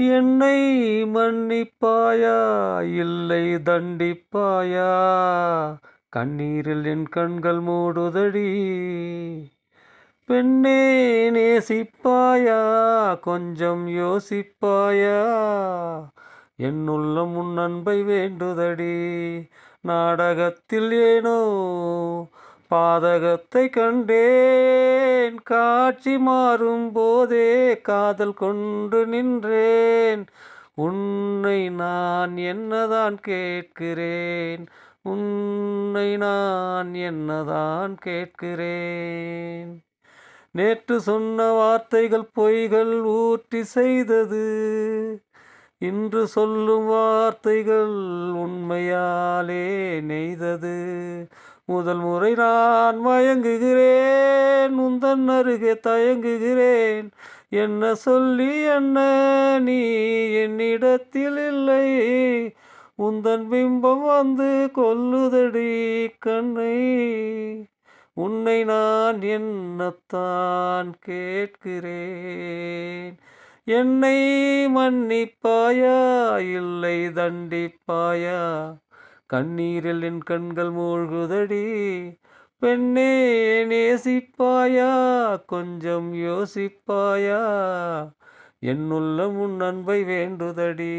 என்னை மன்னிப்பாயா? இல்லை தண்டிப்பாயா? கண்ணீரில் என் கண்கள் மூடுதடி. பெண்ணே நேசிப்பாயா? கொஞ்சம் யோசிப்பாயா? என் உள்ளம் உன் அன்பை வேண்டுதடி. நாடகத்தில் ஏனோ பாதகத்தை கண்டேன். காட்சி மாறும் போதே காதல் கொண்டு நின்றேன். உன்னை நான் என்னதான் கேட்கிறேன்? உன்னை நான் என்னதான் கேட்கிறேன்? நேற்று சொன்ன வார்த்தைகள் பொய்கள் ஊற்றி செய்தது. இன்று சொல்லும் வார்த்தைகள் உண்மையாலே நெய்தது. முதல் முறை நான் மயங்குகிறேன் உந்தன் அருகே தயங்குகிறேன். என்ன சொல்லி என்ன நீ என்னிடத்தில் இல்லை? உந்தன் பிம்பம் வந்து கொல்லுதடி கண்ணை. உன்னை நான் என்னத்தான் கேட்கிறேன்? என்னை மன்னிப்பாயா இல்லை தண்டிப்பாயா? கண்ணீரில் என் கண்கள் மூழ்குதடி. பெண்ணே நேசிப்பாயா? கொஞ்சம் யோசிப்பாயா? என்னுள்ள முன் அன்பை வேண்டுதடி.